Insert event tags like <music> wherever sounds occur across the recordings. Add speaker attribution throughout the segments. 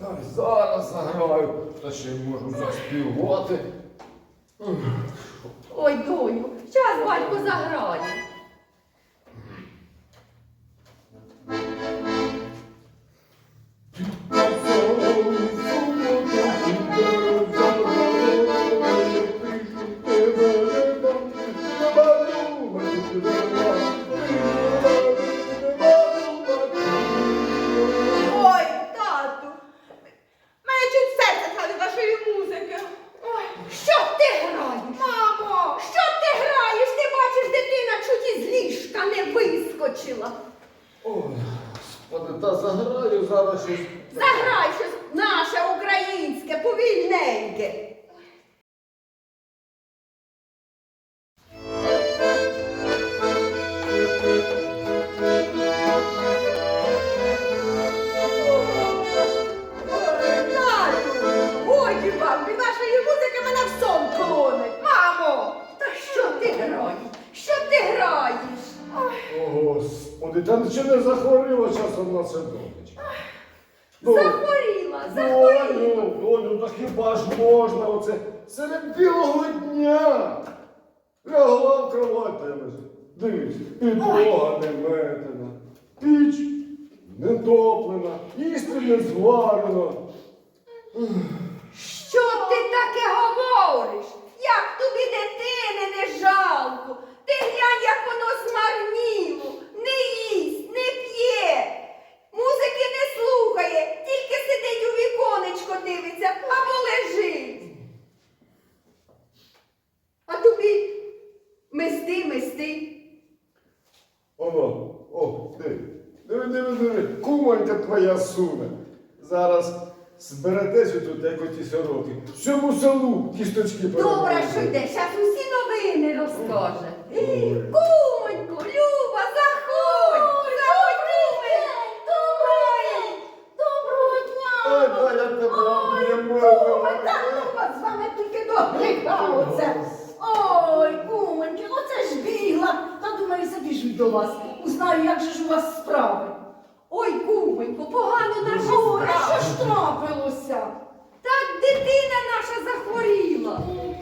Speaker 1: Ай, зараз заграю, та ще й можу заспівати.
Speaker 2: Ой, доню, час батько заграє. Вискочила.
Speaker 1: Ой, господи, та заграю зараз щось.
Speaker 2: Заграй щось наше українське, повільненьке. Та
Speaker 1: нічого не захворіла часом на це донечка. Ну,
Speaker 2: Захворіла, захворіла.
Speaker 1: Доню, доню, та хіба ж можна оце серед білого дня? Лягла в кровать та лежить. Дивись, підлога не метена, піч не топлена, їсти не зварено.
Speaker 2: Що ти таке говориш? Як тобі дитини не жалко? Ти глянь, як воно змарніло, не їсть, не п'є, музики не слухає, тільки сидить у віконечко дивиться або лежить. А тобі мести, мести.
Speaker 1: Оно, о, диви, диви, диви, диви, кумонька твоя суне. Зараз зберетесь тут, як оті сороки. Всьому селу кісточки
Speaker 2: Добре, що йде, зараз усі новини розкаже.
Speaker 1: Ой.
Speaker 2: Кумонько, Люба, заходь! Заходь, Кумонь!
Speaker 3: Доброго
Speaker 1: Ой,
Speaker 3: дня!
Speaker 1: та я тебе обнімаю.
Speaker 3: ну вас з вами тільки до гріха оце. Ой, кумоньки, оце ж бігла. Та до вас. Узнаю, як же ж у вас справи.
Speaker 2: Ой, кумонько, погано наша
Speaker 3: а що ж трапилося?
Speaker 2: Так дитина наша захворіла.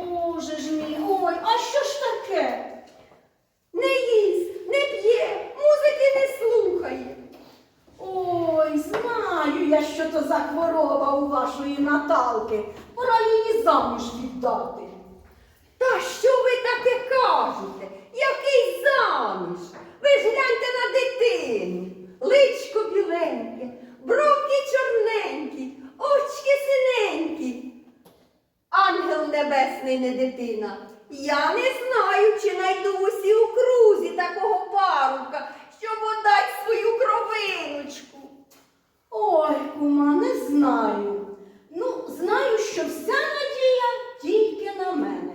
Speaker 3: О, Боже ж мій, ой, а що ж таке?
Speaker 2: Не їсть, не п'є, музики не слухає.
Speaker 3: Ой, знаю я, що то за хвороба у вашої Наталки. Пора її заміж віддати.
Speaker 2: Та що ви таке кажете? Який заміж? Ви ж гляньте на дитину. Личко біленьке, бровки чорненькі, очки синенькі. Ангел небесний не дитина. Я не знаю, чи найду в усій окрузі такого парубка, щоб отдать свою кровиночку.
Speaker 3: Ой, кума, не знаю. Ну, знаю, що вся надія тільки на мене.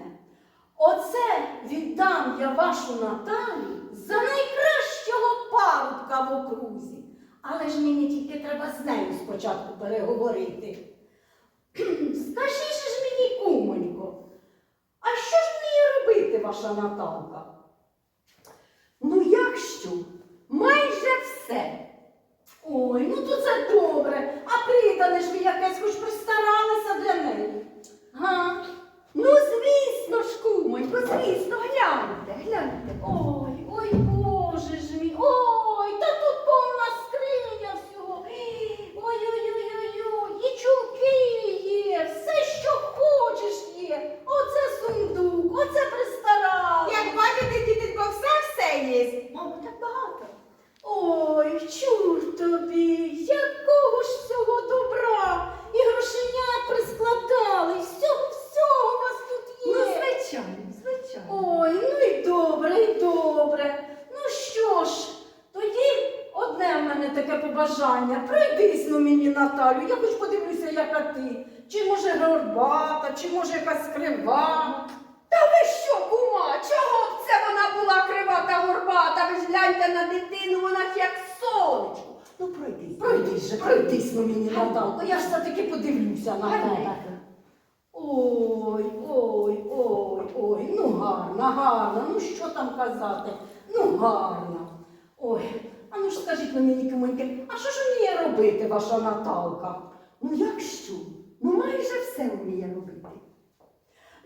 Speaker 3: Оце віддам я вашу Наталю за найкращого парубка в окрузі. Але ж мені тільки треба з нею спочатку переговорити. <clears throat> Скажи ж мені, кумонько, а що ж вміє робити ваша Наталка?
Speaker 2: Ну як що? Майже все.
Speaker 3: Ой, ну то це добре. А придане ж ви якесь хоч пристаралися для неї. Га?
Speaker 2: Ну, звісно ж, кумонько, звісно, гляньте, гляньте.
Speaker 3: Ой, ой, Боже ж мій, ой, та тут повна скриня всього. Ой-ой-ой-ой, і чулки є, все, що хочеш є. Оце сундук, оце пристарали.
Speaker 4: Як бачите, дітинко, все все є.
Speaker 3: Мамо, так багато. Ой, чур тобі, якого ж всього добра. І грошенят прискладали, всього, всього у вас тут
Speaker 2: Ну,
Speaker 3: є.
Speaker 2: звичайно, звичайно.
Speaker 3: Ой, ну і добре, і добре. Ну що ж, тоді одне в мене таке побажання. Прийдись ну мені, Наталю, я хоч подивлюся, яка ти. Чи може горбата, чи може якась крива.
Speaker 2: Та ви що, кума, чого б це вона була крива та горбата? Ви ж гляньте на дитину, вона ж як сонечко. Ну, пройдись.
Speaker 3: Пройдись же, пройдись ну мені, Наталко, я ж все-таки подивлюся на тебе. Ой, ой, ой, ой, ну гарно. гарна. Ну що там казати? Ну, гарна. Ой, а ну ж скажіть ви мені, кумоньки, а що ж вміє робити ваша Наталка?
Speaker 2: Ну як що? Ну майже все вміє робити.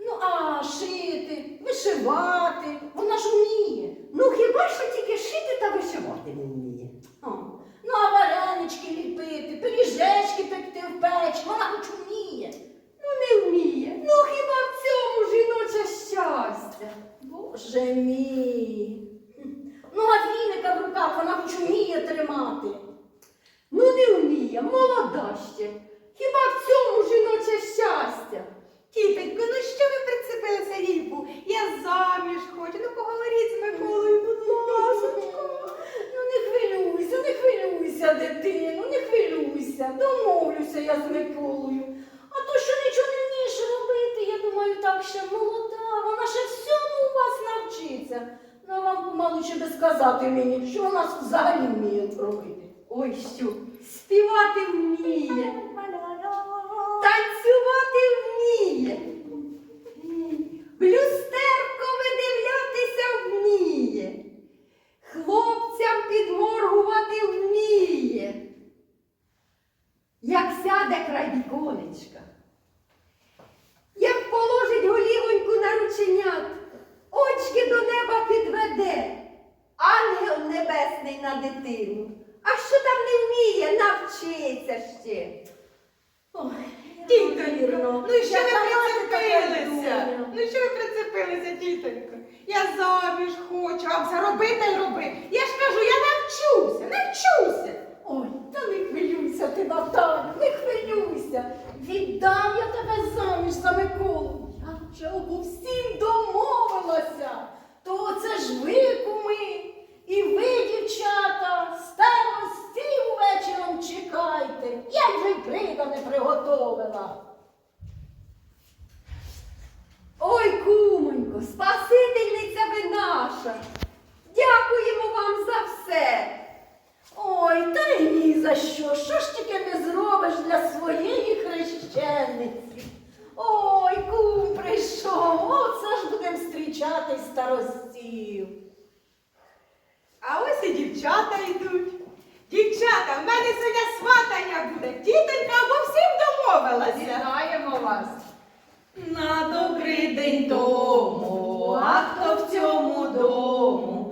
Speaker 3: Ну, а шити, вишивати, вона ж вміє.
Speaker 2: Ну хіба що тільки шити та вишивати не вміє?
Speaker 3: О, ну, а варенички ліпити, пиріжечки пекти в печ, вона хоч вміє.
Speaker 2: Ну не вміє. Ну хіба в цьому жіноче щастя?
Speaker 3: Боже мій. Хм. Ну, а віника в руках вона хоч вміє тримати.
Speaker 2: Ну не вміє, молода ще. Хіба в цьому жіноче щастя?
Speaker 4: Тітенько, ну що ви прицепилися ріпу? Я заміж хочу. Ну поговоріть з Миколою, будь ласка.
Speaker 3: Ну не хвилюйся, не хвилюйся, дитину, не хвилюйся. Домовлюся я з Миколою. А то, що нічого не вмієш робити, я думаю, так ще молода. Вона ще всьому у вас навчиться. Ну, а вам помалу ще би сказати мені, що вона взагалі вміє робити.
Speaker 2: Ой що, співати вміє, танцювати вміє, небесний на дитину. А що там не вміє, навчиться ще.
Speaker 3: Ой,
Speaker 4: Тітонько,
Speaker 3: вірно.
Speaker 4: ну що ви прицепилися? Ну що ви прицепилися, тітонько? Я заміж хочу, а все роби та й роби. Я ж кажу, я навчуся, навчуся.
Speaker 3: Ой, та не хвилюйся ти, Наталю, не хвилюйся. Віддам я тебе заміж за Миколу. Я вже обо всім домовилася. То це ж ви, куми, і ви, дівчата, старостів вечором чекайте. Я й не приготовила.
Speaker 2: Ой, кумонько, спасительниця ви наша. Дякуємо вам за все.
Speaker 3: Ой, та й ні за що. Що ж тільки не зробиш для своєї хрещениці? Ой, кум прийшов, оце ж будемо зустрічати старостів.
Speaker 4: А ось і дівчата йдуть. Дівчата, в мене сьогодні сватання буде. Тітонька обо всім домовилася.
Speaker 5: Вітаємо вас. На добрий день тому, а хто в цьому дому,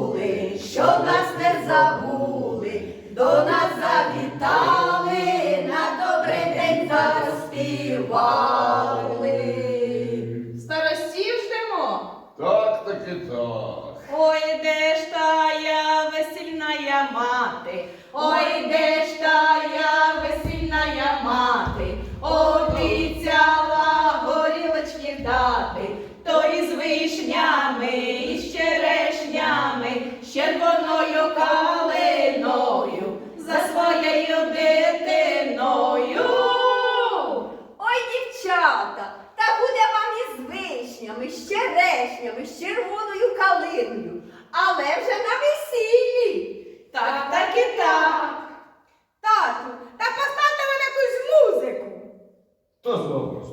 Speaker 5: були, що нас не забули,
Speaker 2: дівчата, та буде вам із вишнями, з черешнями, з червоною калиною, але вже на весіллі.
Speaker 5: Так, так і так.
Speaker 4: Тату, та поставте мене якусь музику.
Speaker 1: То запросто.